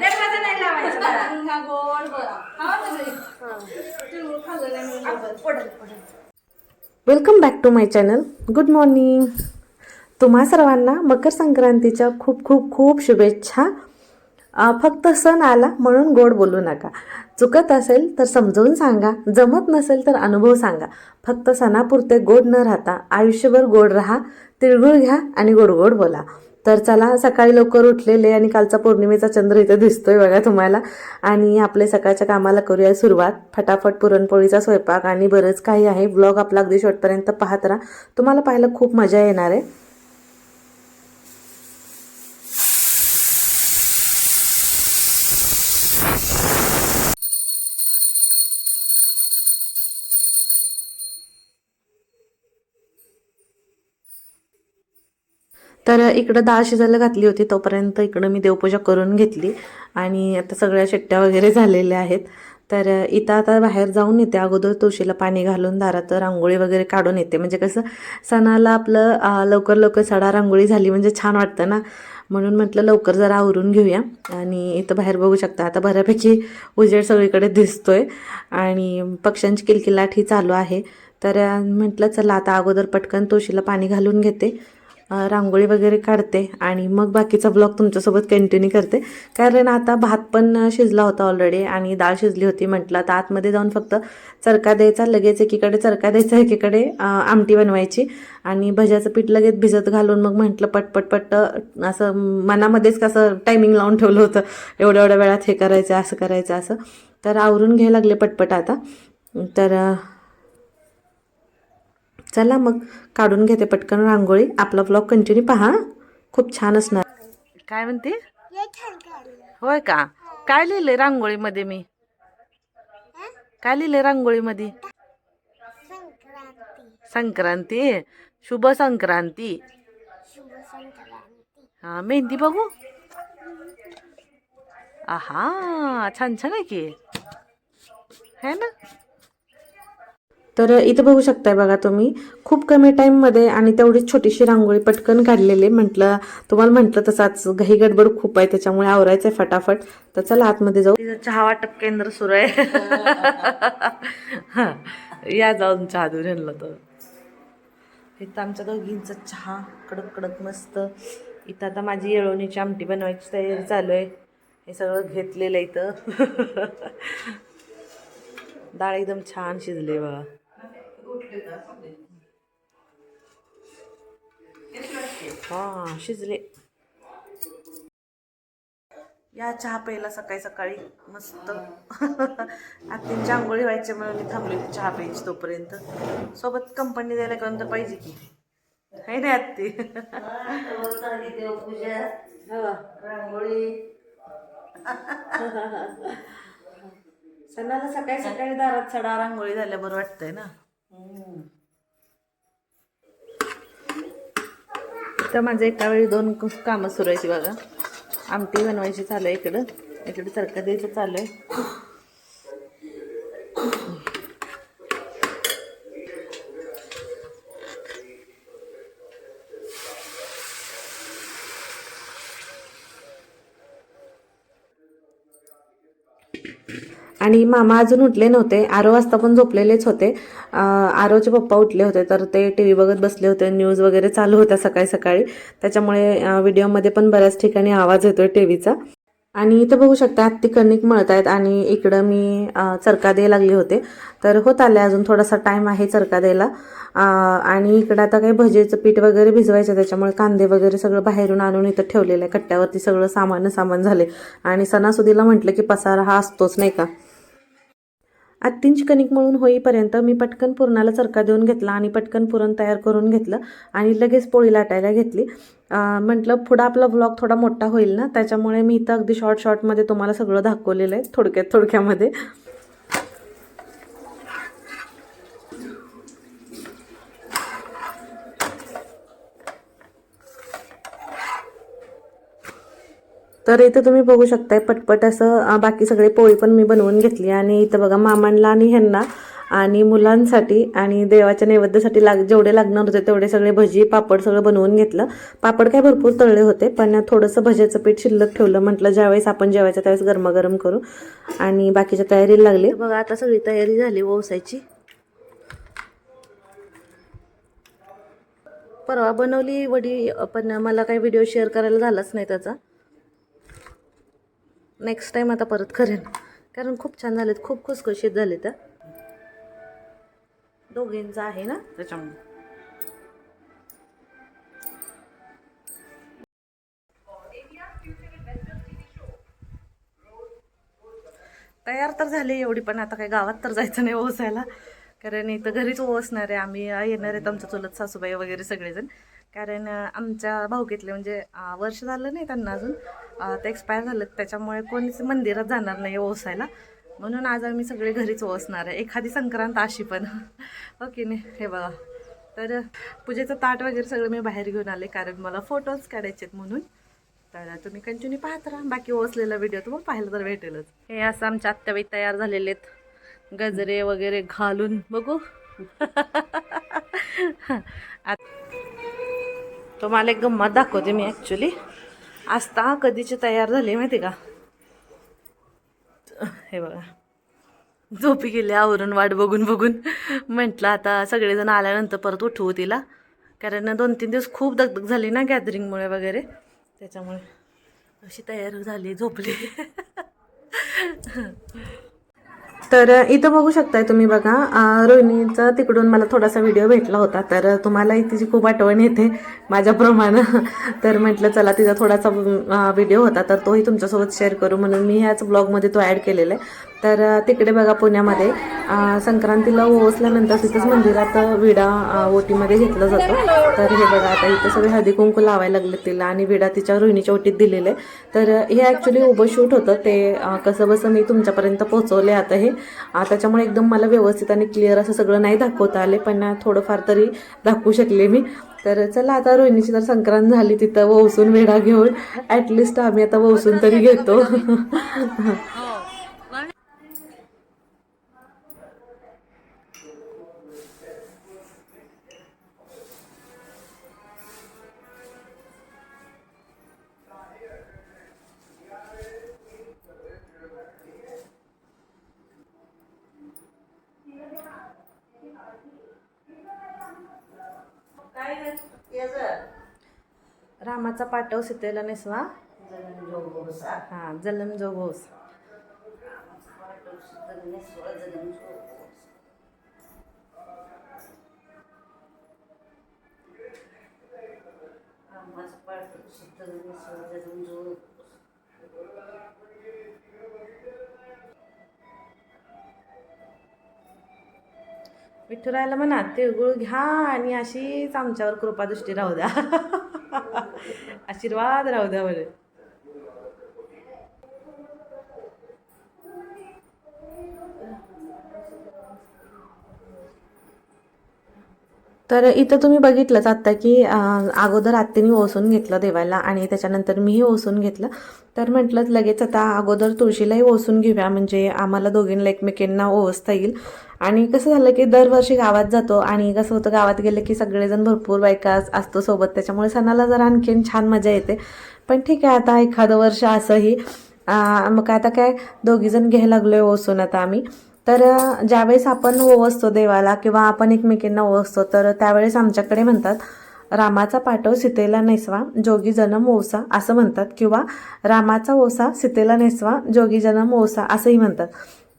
दरवाजा नाही लावायचा गोल welcome back to my channel. Good morning. तुम्हा सर्वांना मकर संक्रांतीच्या खूप खूप खूप शुभेच्छा. फक्त सण आला म्हणून गोड बोलू नका. चुकत असेल तर समजवून सांगा. जमत नसेल तर अनुभव सांगा. फक्त सणापुरते गोड न राहता आयुष्यभर गोड राहा तिळगुळ घ्या आणि गोड गोड बोला. तर चला सकाळी लवकर उठलेले आणि कालचा पौर्णिमेचा चंद्र इथे दिसतोय बघा तुम्हाला. आणि आपले सकाळच्या कामाला करूया सुरुवात. फटाफट पुरणपोळीचा स्वयंपाक आणि बरंच काही आहे. ब्लॉग आपला अगदी शेवटपर्यंत पाहत राहा. तुम्हाला पाहायला खूप मजा येणार आहे. तर इकडं डाळ शिजायला घातली होती तोपर्यंत इकडं मी देवपूजा करून घेतली. आणि आता सगळ्या शिट्ट्या वगैरे झालेल्या आहेत. तर इथं आता बाहेर जाऊन येते. अगोदर तुळशीला पाणी घालून दारात रांगोळी वगैरे काढून येते. म्हणजे कसं सणाला आपलं लवकर लवकर सडा रांगोळी झाली म्हणजे छान वाटतं ना? म्हणून म्हटलं लवकर जरा आवरून घेऊया. आणि इथं बाहेर बघू शकता आता बऱ्यापैकी उजेड सगळीकडे दिसतोय. आणि पक्ष्यांची किलकिलाट ही चालू आहे. तर म्हटलं चला आता अगोदर पटकन तुळशीला पाणी घालून घेते. रांगोळी वगैरे काढते आणि मग बाकीचा ब्लॉग तुमच्यासोबत कंटिन्यू करते. कारण आता भात पण शिजला होता ऑलरेडी आणि डाळ शिजली होती म्हटलं. आता आतमध्ये जाऊन फक्त चरका द्यायचा लगेच एकीकडे चरका द्यायचा एकीकडे आमटी बनवायची. आणि भज्याचं पीठ लगेच भिजत घालून मग म्हटलं पटपट पट असं मनामध्येच कसं टायमिंग लावून ठेवलं होतं. एवढ्या एवढ्या वेळात हे करायचं असं करायचं असं. तर आवरून घ्यायला लागले पटपट आता. तर चला मग काढून घेते पटकन रांगोळी. आपला ब्लॉग कंटिन्यू पहा खूप छान असणार. काय म्हणते? होय का? काय लिहिलंय रांगोळीमध्ये मी? काय लिहिलंय रांगोळीमध्ये? संक्रांती. शुभ संक्रांती. हा मेहंदी बघू? आहा छान छान आहे की. है ना? तर इथं बघू शकताय बघा तुम्ही. खूप कमी टाईममध्ये आणि तेवढीच छोटीशी रांगोळी पटकन काढलेली म्हटलं तुम्हाला म्हटलं तसाच घाई गडबड खूप आहे त्याच्यामुळे आवरायचं आहे फटाफट. तर चला आतमध्ये जाऊ. चहा वाटप केंद्र सुरू आहे. या जाऊन चहा देऊन आणलं तर. इथं आमच्या दोघींचा चहा कडक कडक मस्त. इथं आता माझी येळवणीची आमटी बनवायची तयारी चालू आहे. हे सगळं घेतलेलं आहे इथं. डाळ एकदम छान शिजले बघा. हा शिजले. या चहा प्यायला सकाळी सकाळी मस्त. आत्तींची आंघोळी व्हायची म्हणून मी थांबली होती चहा प्यायची तोपर्यंत. सोबत कंपनी द्यायला करून तर पाहिजे की. आहे ना आत्ती? सणाला सकाळी सकाळी दारात सडा रांगोळी झाल्या बरं वाटतंय ना. तर माझं एका वेळी दोन कामं सुरू आहे बघा. आमटी बनवायची चालू आहे इकडं. इकडे तडका द्यायचं चालू आहे. आणि मामा अजून उठले नव्हते. आरो वाजता पण झोपलेलेच होते. आरोचे पप्पा उठले होते. तर ते टी व्ही बघत बसले होते. न्यूज वगैरे चालू होत्या सकाळी सकाळी. त्याच्यामुळे व्हिडिओमध्ये पण बऱ्याच ठिकाणी आवाज येतोय टी व्हीचा आणि इथं बघू शकता ती कणिक मळत आहेत आणि इकडं मी चरका द्यायला लागले होते. तर होत आले अजून थोडासा टाईम आहे चरका द्यायला. आणि इकडं आता काही भजेचं पीठ वगैरे भिजवायचं त्याच्यामुळे कांदे वगैरे सगळं बाहेरून आणून इथं ठेवलेलं आहे. कट्ट्यावरती सगळं सामान सामान झाले. आणि सणासुदीला म्हटलं की पसारा हा असतोच नाही का? आत्तींची कणिक मळून होईपर्यंत मी पटकन पुरणाला चरका देऊन घेतला आणि पटकन पुरण तयार करून घेतलं आणि लगेच पोळी लाटायला घेतली. म्हटलं पुढं आपला ब्लॉग थोडा मोठा होईल ना त्याच्यामुळे मी इथं अगदी शॉर्ट शॉर्टमध्ये तुम्हाला सगळं दाखवलेलं आहे थोडक्यात थोडक्यामध्ये. तर इथं तुम्ही बघू शकताय पटपट असं बाकी सगळे पोळी पण मी बनवून घेतली. आणि इथं बघा मामांना आणि ह्यांना आणि मुलांसाठी आणि देवाच्या नैवेद्यासाठी लाग जेवढे लागणार होते तेवढे सगळे भजी पापड सगळं बनवून घेतलं. पापड काय भरपूर तळले होते पण थोडंसं भज्याचं पीठ शिल्लक ठेवलं. म्हटलं ज्यावेळेस आपण जेवायचं त्यावेळेस गरमागरम करू. आणि बाकीच्या तयारीला लागली. बघा आता सगळी तयारी झाली ओसायची परवा बनवली वडी पण मला काही व्हिडिओ शेअर करायला झालाच नाही त्याचा. नेक्स्ट टाइम आता परत करेन. कारण खूप छान झालेत खूप खुसखुशीत झाले तर दोघींचं आहे ना? त्याच्यामुळे. तयार तर झाली एवढी पण आता काही गावात तर जायचं नाही ओसायला. कारण इथं घरीच ओसणार आहे आम्ही येणार आहेत आमच्या चुलत सासूबाई वगैरे सगळेजण. कारण आमच्या भाऊकीतले म्हणजे वर्ष झालं नाही त्यांना अजून. आता एक्सपायर झालं त्याच्यामुळे कोणीच मंदिरात जाणार नाही ओसायला. म्हणून आज आम्ही सगळे घरीच ओसणार आहे. एखादी संक्रांत अशी पण. हो ओके नाही? हे बघा. तर पूजेचं ताट वगैरे सगळं मी बाहेर घेऊन आले कारण मला फोटोज काढायचे आहेत म्हणून. तर तुम्ही कंटिन्यू पाहत राहा. बाकी ओसलेला व्हिडिओ तुम्हाला पाहायला तर भेटेलच. हे असं आमच्या आत्याबाई तयार झालेले आहेत. गजरे वगैरे घालून. बघू. तुम्हाला एक गंमत दाखवते मी ॲक्च्युली आस्ता कधीची तयार झाली माहिती का? हे बघा. झोपी गेली आवरून वाट बघून बघून. म्हटलं आता सगळेजण आल्यानंतर परत उठवू तिला. कारण दोन तीन दिवस खूप दगदग झाली ना गॅदरिंगमुळे वगैरे. त्याच्यामुळे अशी तयार झाली झोपली. तर इथं बघू शकताय तुम्ही बघा रोहिणीचा तिकडून मला थोडासा व्हिडिओ भेटला होता. तर तुम्हाला तिची खूप आठवण येते माझ्याप्रमाणे. तर म्हटलं चला तिचा थोडासा व्हिडिओ होता. तर तोही तुमच्यासोबत शेअर करू. म्हणून मी ह्याच ब्लॉगमध्ये तो ॲड केलेला आहे. तर तिकडे बघा पुण्यामध्ये संक्रांतीला ओसल्यानंतर तिथंच मंदिरात विडा ओटीमध्ये घेतला जातो. तर हे बघा आता इथं सगळे हळदी कुंकू लावायला लागले तिला आणि विडा तिच्या रोहिणीच्या ओटीत दिलेले आहे. तर हे ॲक्च्युली उभं शूट होतं. ते कसं बसं मी तुमच्यापर्यंत पोहोचवले आता हे. त्याच्यामुळे एकदम मला व्यवस्थित आणि क्लिअर असं सगळं नाही दाखवता आले पण थोडंफार तरी दाखवू शकले मी. तर चला आता रोहिणीची तर संक्रांत झाली तिथं वसून विडा घेऊन. ॲटलिस्ट आम्ही आता वसून तरी घेतो. हो. कोणाचा पाठव सीतेला नेसवा. हा जलम जो घोस विठुरायला म्हणा तिळगुळ घ्या आणि अशीच आमच्यावर कृपादृष्टी राहू द्या. आशीर्वाद राहू तर इथं तुम्ही बघितलंच आत्ता की अगोदर आत्याने ओसून घेतलं देवाला आणि त्याच्यानंतर मीही ओसून घेतलं. तर म्हटलं लगेच आता अगोदर तुळशीलाही ओसून घेऊया म्हणजे आम्हाला दोघींना एकमेकींना ओसता येईल. आणि कसं झालं की दरवर्षी गावात जातो आणि कसं होतं गावात गेलं की सगळेजण भरपूर बायका असतो सोबत. त्याच्यामुळे सणाला जरा आणखीन छान मजा येते. पण ठीक आहे आता एखादं वर्ष असंही मग आता काय दोघीजण घ्यायला लागलोय ओसून आता आम्ही. तर ज्यावेळेस आपण ओवसतो देवाला किंवा आपण एकमेकींना ओवसतो तर त्यावेळेस आमच्याकडे म्हणतात रामाचा पाठव सीतेला नेसवा जोगी जनम ओसा असं म्हणतात. किंवा रामाचा ओसा सीतेला नेसवा जोगी जनम ओसा असंही म्हणतात.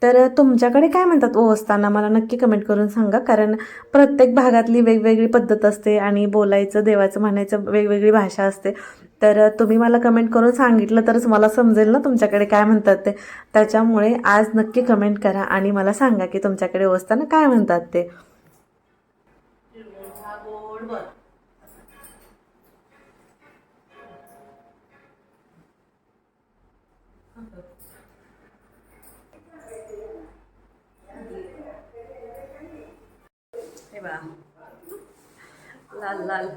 तर तुमच्याकडे काय म्हणतात ओवसताना मला नक्की कमेंट करून सांगा. कारण प्रत्येक भागातली वेगवेगळी पद्धत असते आणि बोलायचं देवाचं म्हणायचं वेगवेगळी भाषा असते. तर तुम्ही मला कमेंट करून सांगितलं तरच मला समजेल ना तुमच्याकडे काय म्हणतात ते. त्याच्यामुळे आज नक्की कमेंट करा आणि मला सांगा की तुमच्याकडे ओवसताना काय म्हणतात ते. लाल लाल.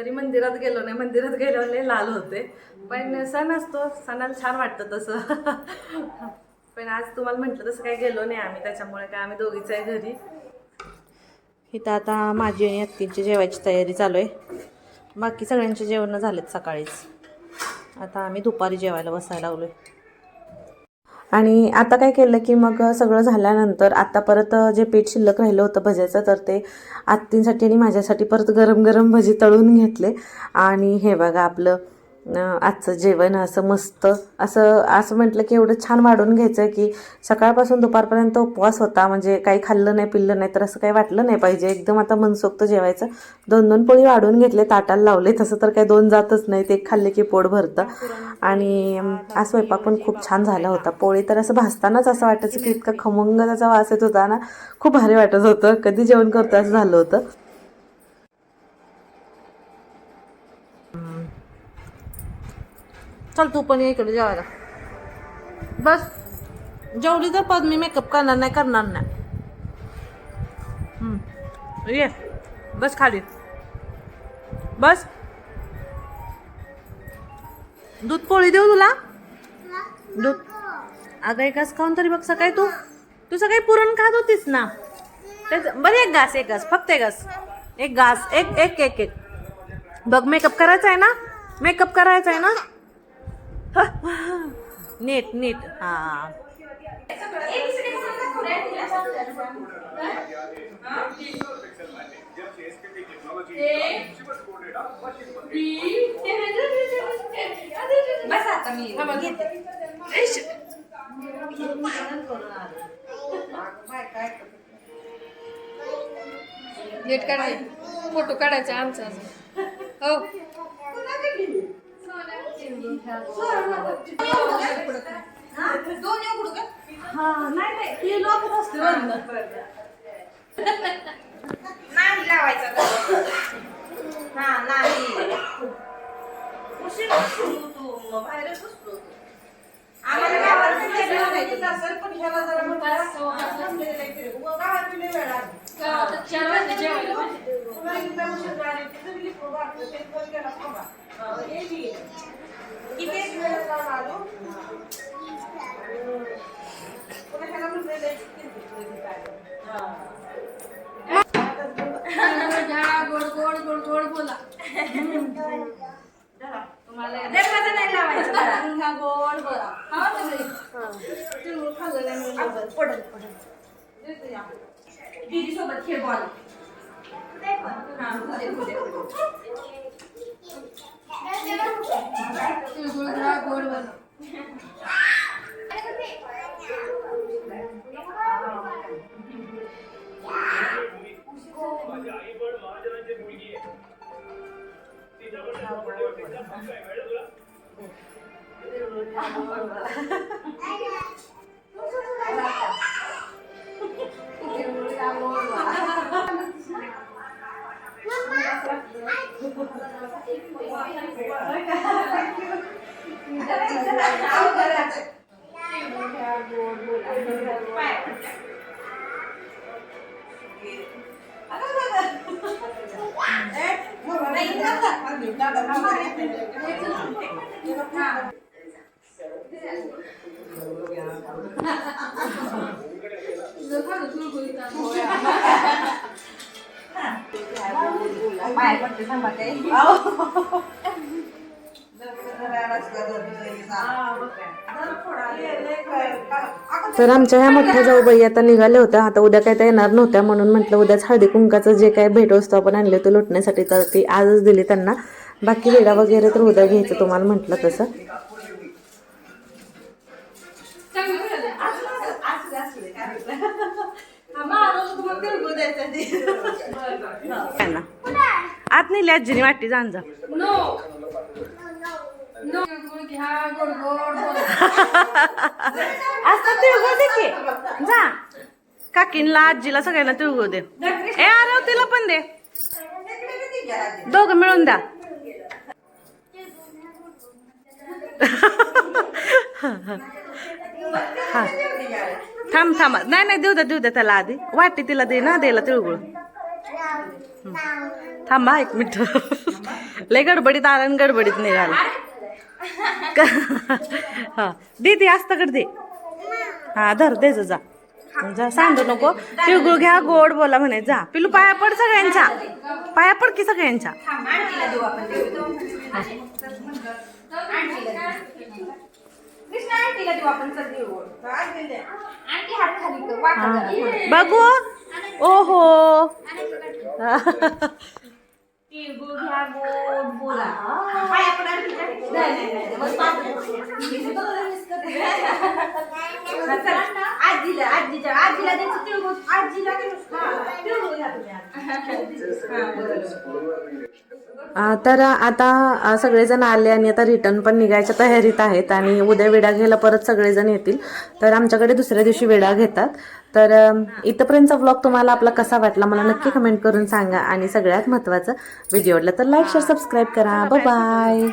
तरी मंदिरात गेलो नाही मंदिरात गेल्यावर लाल होते. पण सण असतो सणाला छान वाटतं तसं. पण आज तुम्हाला म्हटलं तसं काही गेलो नाही आम्ही त्याच्यामुळे काय आम्ही दोघीच आहे घरी. इथं आता माझी आणि अत्तींची जेवायची तयारी चालू आहे. बाकी सगळ्यांचे जेवणं झालेत सकाळीच. आता आम्ही दुपारी जेवायला बसायला लागलोय. आणि आता काय केलं की मग सगळं झाल्यानंतर आता परत जे पीठ शिल्लक राहिलं होतं भज्याचं तर ते आत्तींसाठी आणि माझ्यासाठी परत गरम गरम भजी तळून घेतले. आणि हे बघा आपलं आजचं जेवण असं मस्त असं असं म्हटलं की एवढं छान वाढून घ्यायचं की सकाळपासून दुपारपर्यंत उपवास होता म्हणजे काही खाल्लं नाही पिल्लं नाही तर असं काही वाटलं नाही पाहिजे. एकदम आता मनसोक्त जेवायचं. दोन दोन पोळी वाढून घेतले ताटाला लावले तसं तर काही दोन जातच नाही ते एक खाल्ले की पोट भरतं. आणि आज स्वयंपाक पण खूप छान झाला होता. पोळी तर असं भासतानाच असं वाटायचं की इतका खमंग त्याचा वास येत होता ना खूप भारी वाटत होतं. कधी जेवण करतो असं झालं होतं. चल तू पण इकडे जेवायला. बस. जेवढी तर पद मी मेकअप करणार नाही करणार नाही. ये. बस खाली. बस. दूध पोळी देऊ तुला? दूध. अगं एक घास खाऊन तरी बघ सकाळी तू. तू सकाळी पुरण खात होतीस ना? तेच बरं एक घास एक घास फक्त एक घास. एक घास एक एक एक एक. बघ मेकअप करायचा आहे ना? मेकअप करायचा आहे ना? नीट नीट. हा. बस आता मी. घेते. नीट काढाय. फोटो काढायचा आमचा हो. दोन येऊ का हा नाही नाही. ती लोक असते नाही लावायचा हा नाही उशीर तू बाहेरच आम्हाला गावात असेल पण ह्याला जरा गावात किती गोड गोड गोड गोड बोला नाही लावायचा गोड. हा, खाल्लं. पडेल, पडेल. या. दीदीसोबत खेळ बॉल हा, कुदे, कुदे, कुदे. तिळगुळ घ्या गोड बोला बाहेर पडते सांगा ते. तर आमच्या ह्या मोठ्या जाऊबाई आता निघाल्या होत्या. आता उद्या काय त्या येणार नव्हत्या म्हणून म्हटलं उद्याच हळदी कुंकाचं जे काय भेटवस्तू आपण आणले होते लुटण्यासाठी तर ती आजच दिली त्यांना. बाकी वेडा वगैरे तर उद्या घ्यायचं तुम्हाला म्हटलं तसं. आत नाही आजीने वाटी जाण जा. असं तिळगुळ दे की. जा. काकीनला आजीला सगळ्यांना तिळगुळ दे. ए अरे तिला पण दे. दोघं मिळून द्या. हा. थांब थांब. नाही नाही देऊ द्या देऊ द्या त्याला आधी. वाटी तिला दे ना द्यायला तिळगुळ. थांबा एक मिनिट. लय गडबडीत आला आणि गडबडीत निघाला हा. दे आस्ताकडे दे. हा धर दे जा जा. सांगू नको. तिळगुळ घ्या गोड बोला म्हणे जा. पिलू पाया पड सगळ्यांच्या. पाया पड की सगळ्यांच्या. बघू. ओहो. तिळगुळ घ्या गोड बोला. आजीला आजीच्या आजीला तिळगुळ आजीला तिळगुळ घ्या तुम्ही तर आता सगळेजण आले आणि आता रिटर्न पण निघायच्या तयारीत आहेत आणि उद्या विडा घ्यायला परत सगळेजण येतील. तर आमच्याकडे दुसऱ्या दिवशी विडा घेतात. तर इथंपर्यंतचा व्लॉग ब्लॉग तुम्हाला आपला कसा वाटला मला नक्की कमेंट करून सांगा. आणि सगळ्यात महत्त्वाचं व्हिडिओ आवडला तर लाईक शेअर सबस्क्राईब करा. बाय